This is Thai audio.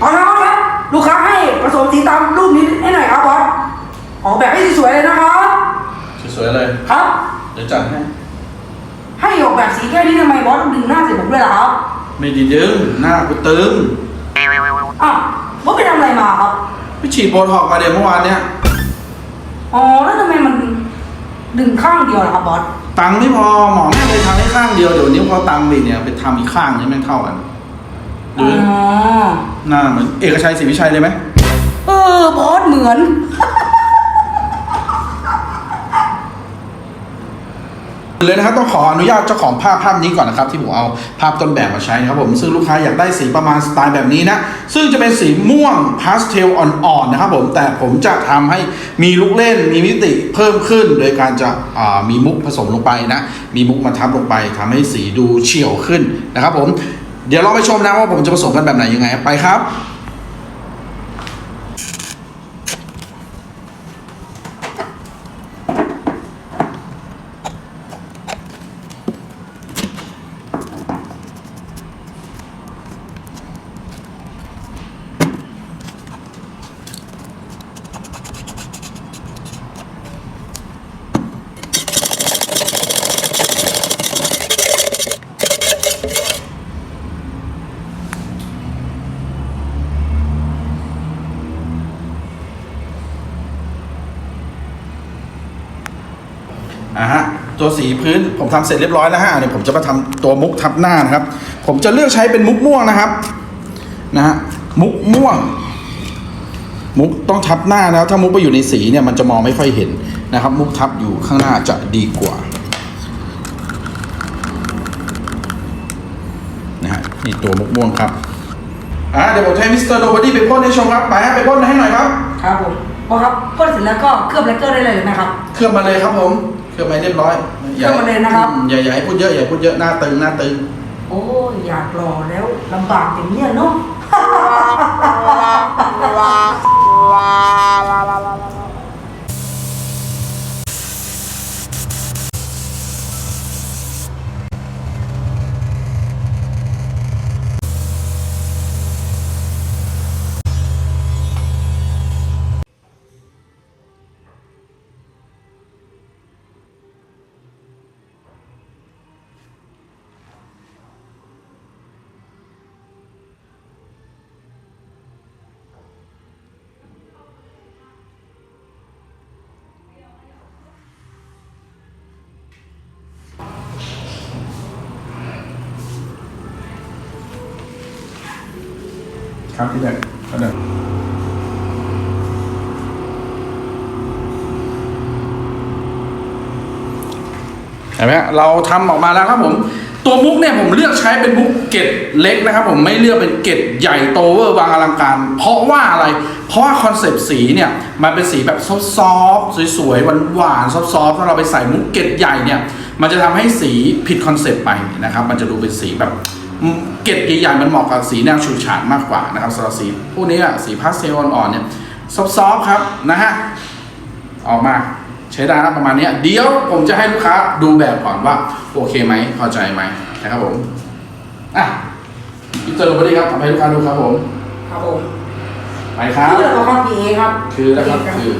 ตอนนั้นครับลูกค้าให้ผสมสีตามรูปนี้ให้หน่อยครับบอสออกแบบให้สวยๆเลยนะครับสวยๆเลยครับ เดี๋ยวจัดให้ให้ออกแบบสีแค่นี้ทำไมบอสต้องดึงหน้าใส่ผมด้วยล่ะครับไม่ดีดึงหน้ากูตึงอ้าวบอสไปทำอะไรมาครับไปฉีดโบท็อกซ์มาเดี๋ยวเมื่อวานเนี้ยอ๋อแล้วทำไมมันดึงข้างเดียวล่ะครับบอสตังค์ไม่พอหมอแม่งเลยทำให้ข้างเดียวเดี๋ยวนี้พอตังค์ไปเนี่ยไปทำอีกข้างนี่แม่งเท่ากัน ดูอ๋ดิอหน้าเหมือนเอกชัยศรีวิชัยเลยไหมเออบอสเหมือน เลยนะครับต้องขออนุญาตเจ้าของภาพภาพนี้ก่อนนะครับที่ผมเอาภาพต้นแบบมาใช้นะครับผมซึ่งลูกค้าอยากได้สีประมาณสไตล์แบบนี้นะซึ่งจะเป็นสีม่วงพาสเทลอ่อนๆนะครับผมแต่ผมจะทำให้มีลูกเล่นมีมิติเพิ่มขึ้น โดยการจะอ่ามีมุกผสมลงไปนะมีมุกมาทับลงไปทำให้สีดูเฉียวขึ้นนะครับผม เดี๋ยวเราไปชมนะว่าผมจะผสมกันแบบไหนยังไง ไปครับะฮะตัวสีพื้นผมทำเสร็จเรียบร้อยแล้วฮะเดี๋ยวผมจะมาทำตัวมุกทับหน้านะครับ ผมจะเลือกใช้เป็นมุกม่วงนะครับนะฮะมุกม่วง มุกต้องทับหน้านะถ้ามุกไปอยู่ในสีเนี่ยมันจะมองไม่ค่อยเห็นนะครับ มุกทับอยู่ข้างหน้าจะดีกว่านะฮะนี่ตัวมุกม่วงครับอะเดี๋ยวผมให้มิสเตอร์โนบอดี้ไปพ่นให้ชมครับไปฮะไปพ่นให้หน่อยครับ ครับผม บอสครับพ่นเสร็จแล้วก็เคลือบแลกเกอร์ได้เลยนะครับ เคลือบมาเลยครับผมเคลือบมาเรียบร้อยเคลือบมาเลยนะครับอืมอย่าอย่าให้พูดเยอะอย่าให้พูดเยอะหน้าตึงหน้าตึง โอ้ยอยากรอแล้วลำบากอย่างเนี้ยเนาะ ครับพี่เด็กครับเด็กเห็นไหมเราทำออกมาแล้วครับผม ตัวมุกเนี่ยผมเลือกใช้เป็นมุกเกตเล็กนะครับ ผมไม่เลือกเป็นเกตใหญ่โตเวอร์วางอลังการ เพราะว่าอะไร เพราะว่าคอนเซปต์สีเนี่ยมันเป็นสีแบบซอฟต์ๆสวยๆหวานๆซอฟต์ๆถ้าเราไปใส่มุกเกตใหญ่เนี่ย มันจะทำให้สีผิดคอนเซปต์ไปนะครับ มันจะดูเป็นสีแบบ เกล็ดใหญ่ๆมันเหมาะกับสีแนวฉูดฉาดมากกว่านะครับสำหรับสีพวกนี้อะสีพาสเทลอ่อนๆเนี่ยซอฟๆครับนะฮะออกมาใช้ได้นะประมาณเนี้ยเดี๋ยวผมจะให้ลูกค้าดูแบบก่อนว่า โอเคไหมพอใจไหมนะครับผมอะพิจารณาดีครับทำให้ลูกค้าดูครับผมครับผมไปครับชื่ออะไรครับพีเอครับ คือนะครับคือ